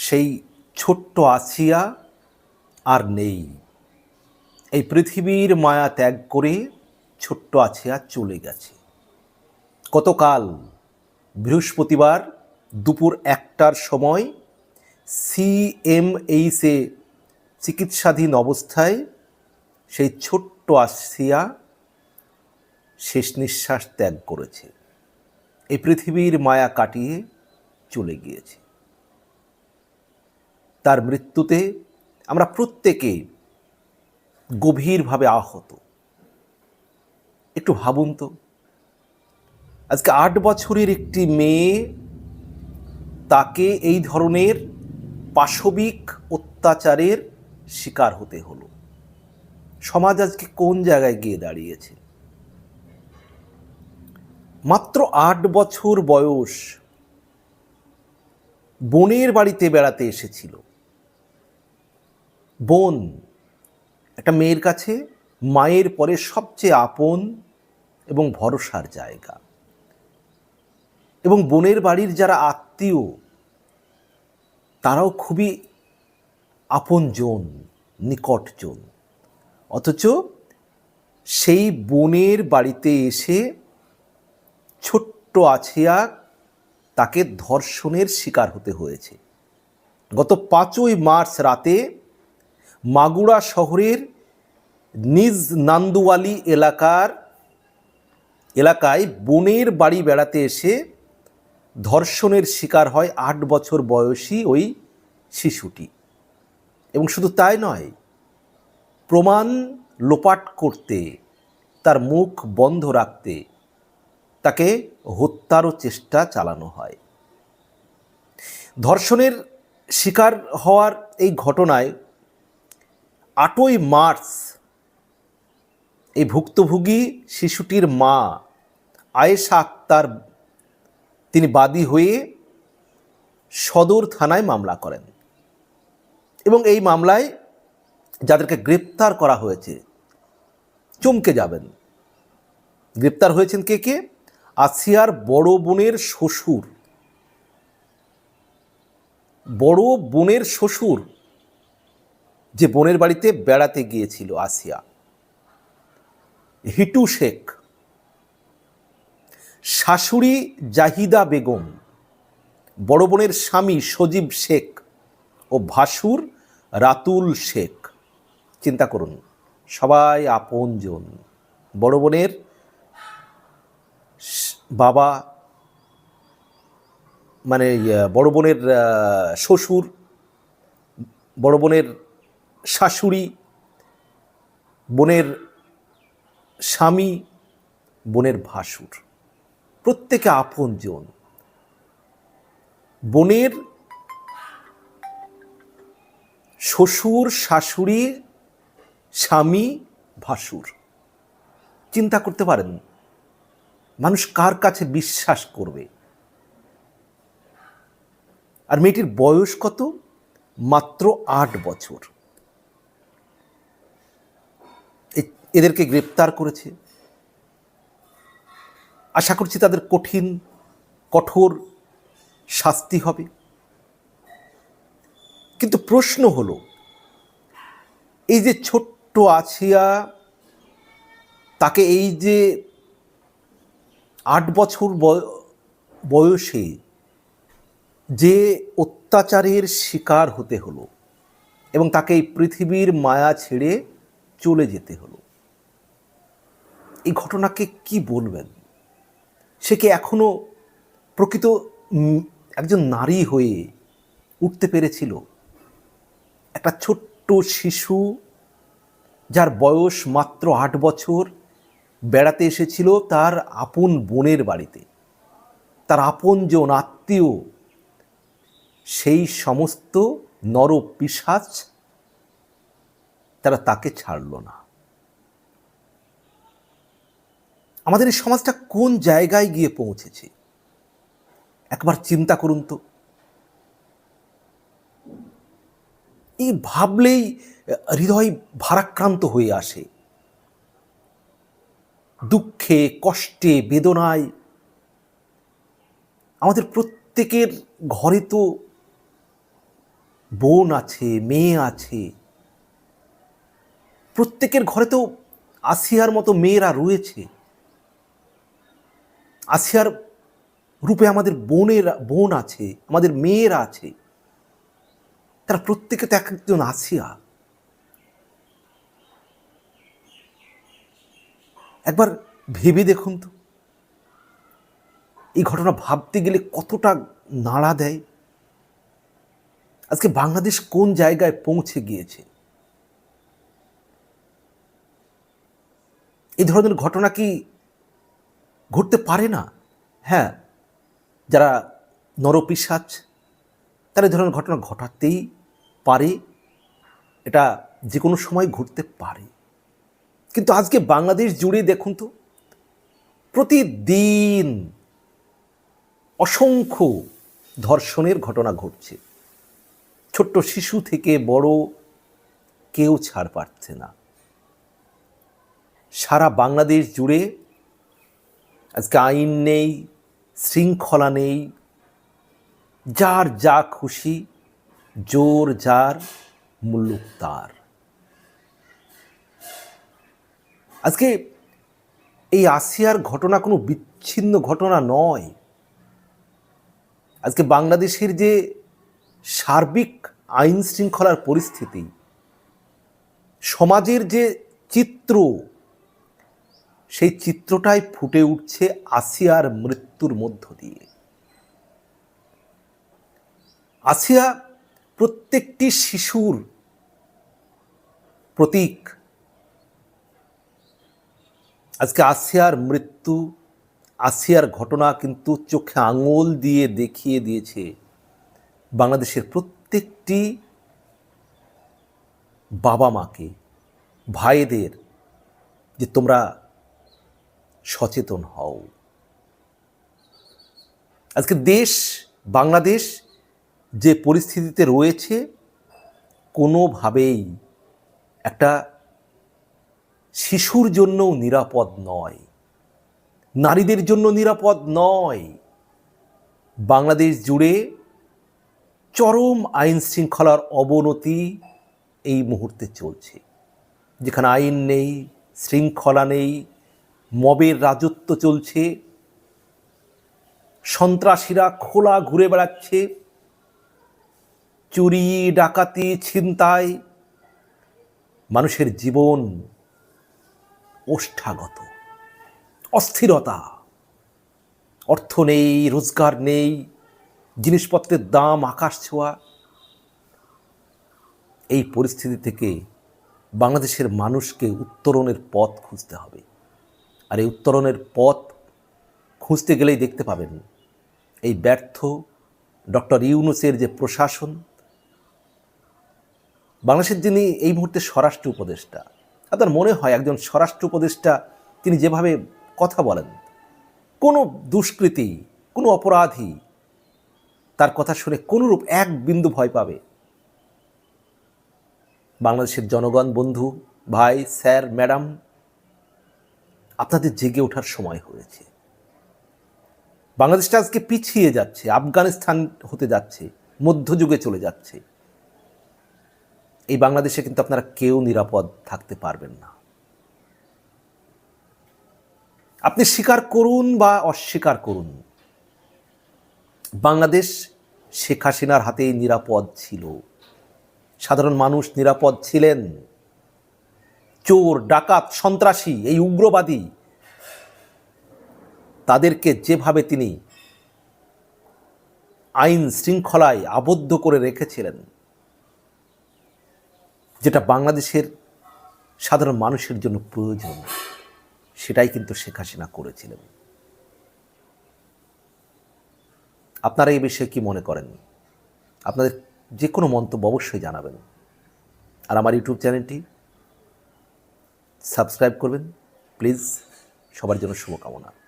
সেই ছোট্ট আসিয়া আর নেই। এই পৃথিবীর মায়া ত্যাগ করে ছোট্ট আসিয়া চলে গেছে। গতকাল বৃহস্পতিবার দুপুর একটার সময় সিএমএইসে চিকিৎসাধীন অবস্থায় সেই ছোট্ট আসিয়া শেষ নিঃশ্বাস ত্যাগ করেছে। এই পৃথিবীর মায়া কাটিয়ে চলে গিয়েছে। তার মৃত্যুতে আমরা প্রত্যেকে গভীরভাবে আহত। একটু ভাবুন তো। আজকে আট বছরের একটি মেয়ে তাকে এই ধরনের পাশবিক অত্যাচারের শিকার হতে হলো। সমাজ আজকে কোন জায়গায় গিয়ে দাঁড়িয়েছে? মাত্র আট বছর বয়স বোনের বাড়িতে বেড়াতে এসেছিল। বোন, একটা মেয়ের কাছে মায়ের পরে সবচেয়ে আপন এবং ভরসার জায়গা। এবং বোনের বাড়ির যারা আত্মীয়, তারাও খুবই আপনজন, নিকটজন। অথচ সেই বোনের বাড়িতে এসে ছোট্ট আছিয়া তাকে ধর্ষণের শিকার হতে হয়েছে। গত পাঁচই মার্চ রাতে মাগুরা শহরের নিজ নান্দুয়ালি এলাকার এলাকায় বোনের বাড়ি বেড়াতে এসে ধর্ষণের শিকার হয় আট বছর বয়সী ওই শিশুটি। এবং শুধু তাই নয়, প্রমাণ লোপাট করতে, তার মুখ বন্ধ রাখতে তাকে হত্যারও চেষ্টা চালানো হয়। ধর্ষণের শিকার হওয়ার এই ঘটনায় আটই মার্চ এই ভুক্তভোগী শিশুটির মা আয়েশা আক্তার, তিনি বাদী হয়ে সদর থানায় মামলা করেন। এবং এই মামলায় যাদেরকে গ্রেপ্তার করা হয়েছে, চমকে যাবেন। গ্রেপ্তার হয়েছেন কে কে? আসিয়ার বড় বোনের শ্বশুর। বড় বোনের শ্বশুর যে বোনের বাড়িতে বেড়াতে গিয়েছিল আসিয়া। হিটু শেখ, শাশুড়ি জাহিদা বেগম, বড় বোনের স্বামী সজীব শেখ ও ভাসুর রাতুল শেখ। চিন্তা করুন, সবাই আপনজন। বড় বোনের বাবা মানে বড় বোনের শ্বশুর, বড় বোনের শাশুড়ি, বোনের স্বামী, বোনের ভাসুর, প্রত্যেকে আপনজন। বোনের শ্বশুর, শাশুড়ি, স্বামী, ভাসুর। চিন্তা করতে পারেন, মানুষ কার কাছে বিশ্বাস করবে? আর মেয়েটির বয়স কত? মাত্র আট বছর। এদেরকে গ্রেপ্তার করেছে। আশা করছি তাদের কঠিন, কঠোর শাস্তি হবে। কিন্তু প্রশ্ন হলো, এই যে ছোট্ট আছিয়া, তাকে এই যে আট বছর বয়- বয়সে যে অত্যাচারের শিকার হতে হলো এবং তাকে এই পৃথিবীর মায়া ছেড়ে চলে যেতে হলো। এই ঘটনাকে কি বলবেন? সে কি এখনও প্রকৃত একজন নারী হয়ে উঠতে পেরেছিল? একটা ছোট্ট শিশু যার বয়স মাত্র আট বছর বেড়াতে এসেছিল তার আপন বোনের বাড়িতে। তার আপনজন আত্মীয় সেই সমস্ত নর পিসাচ তারা তাকে ছাড়ল না। আমাদের এই সমাজটা কোন জায়গায় গিয়ে পৌঁছেছে? একবার চিন্তা করুন তো। এই ভাবলেই, হৃদয় ভারাক্রান্ত হয়ে আসে। দুঃখে, কষ্টে, বেদনায়। আমাদের প্রত্যেকের ঘরে তো বোন আছে, মেয়ে আছে। প্রত্যেকের ঘরে তো আসিয়ার মতো মেয়েরা রয়েছে। আসিয়ার রূপে আমাদের বোনের, বোন আছে, আমাদের মেয়েরা আছে। তারা প্রত্যেকে তো এক একজন আসিয়া। একবার ভেবে দেখুন তো। এই ঘটনা ভাবতে গেলে কতটা নাড়া দেয়। আজকে বাংলাদেশ কোন জায়গায় পৌঁছে গিয়েছে? এই ধরনের ঘটনা কি ঘটতে পারে না। হ্যাঁ যারা নরপিসাচ তারা এই ধরনের ঘটনা ঘটাতেই পারে। এটা যে কোনো সময় ঘটতে পারে। কিন্তু আজকে বাংলাদেশ জুড়ে দেখুন তো, প্রতিদিন অসংখ্য ধর্ষণের ঘটনা ঘটছে। ছোট্ট শিশু থেকে বড় কেউ ছাড় পাচ্ছে না। সারা বাংলাদেশ জুড়ে আজকে আইন নেই, শৃঙ্খলা নেই, যার যা খুশি, জোর যার, মুল্লুক তার। আজকে এই আসিয়ার ঘটনা কোনো বিচ্ছিন্ন ঘটনা নয়। আজকে বাংলাদেশের যে সার্বিক আইন শৃঙ্খলার পরিস্থিতি, সমাজের যে চিত্র সেই চিত্রটাই ফুটে উঠছে আসিয়ার মৃত্যুর মধ্য দিয়ে। আসিয়া প্রত্যেকটি শিশুর প্রতীক। আজকে আসিয়ার মৃত্যু, আসিয়ার ঘটনা কিন্তু চোখে আঙুল দিয়ে দেখিয়ে দিয়েছে বাংলাদেশের প্রত্যেকটি বাবা মাকে, ভাইদের, যে তোমরা সচেতন হও। আজকে দেশ, বাংলাদেশ যে পরিস্থিতিতে রয়েছে, কোনোভাবেই একটা শিশুর জন্যও নিরাপদ নয়, নারীদের জন্য নিরাপদ নয়। বাংলাদেশ জুড়ে চরম আইন শৃঙ্খলার অবনতি এই মুহূর্তে চলছে, যেখানে আইন নেই, শৃঙ্খলা নেই মবের রাজত্ব চলছে, সন্ত্রাসীরা খোলা ঘুরে বেড়াচ্ছে, চুরি, ডাকাতি, ছিনতাই, মানুষের জীবন ওষ্ঠাগত। অস্থিরতা, অর্থ নেই, রোজগার নেই, জিনিসপত্রের দাম আকাশ ছোঁয়া। এই পরিস্থিতি থেকে বাংলাদেশের মানুষকে উত্তরণের পথ খুঁজতে হবে। আর এই উত্তরণের পথ খুঁজতে গেলেই দেখতে পাবেন এই ব্যর্থ ডক্টর ইউনুসের যে প্রশাসন, বাংলাদেশের যিনি এই মুহূর্তে স্বরাষ্ট্র উপদেষ্টা আপনার মনে হয় একজন স্বরাষ্ট্র উপদেষ্টা তিনি যেভাবে কথা বলেন, কোনো দুষ্কৃতি, কোনো অপরাধী তার কথা শুনে কোনোরূপ এক বিন্দু ভয় পাবে? বাংলাদেশের জনগণ, বন্ধু, ভাই, স্যার, ম্যাডাম আপনাদের জেগে ওঠার সময় হয়েছে। বাংলাদেশটা আজকে পিছিয়ে যাচ্ছে, আফগানিস্তান হতে যাচ্ছে মধ্যযুগে চলে যাচ্ছে। এই বাংলাদেশে কিন্তু আপনারা কেউ নিরাপদ থাকতে পারবেন না। আপনি স্বীকার করুন বা অস্বীকার করুন, বাংলাদেশ শেখ হাসিনার হাতেই নিরাপদ ছিল। সাধারণ মানুষ নিরাপদ ছিলেন। চোর, ডাকাত, সন্ত্রাসী, এই উগ্রবাদী, তাদেরকে যেভাবে তিনি আইন শৃঙ্খলায় আবদ্ধ করে রেখেছিলেন, যেটা বাংলাদেশের সাধারণ মানুষের জন্য প্রয়োজন, সেটাই কিন্তু শেখ হাসিনা করেছিলেন। আপনারা এই বিষয়ে কি মনে করেন? আপনাদের যে কোনো মন্তব্য অবশ্যই জানাবেন। আর আমার ইউটিউব চ্যানেলটি সাবস্ক্রাইব করবেন। প্লিজ সবার জন্য শুভকামনা।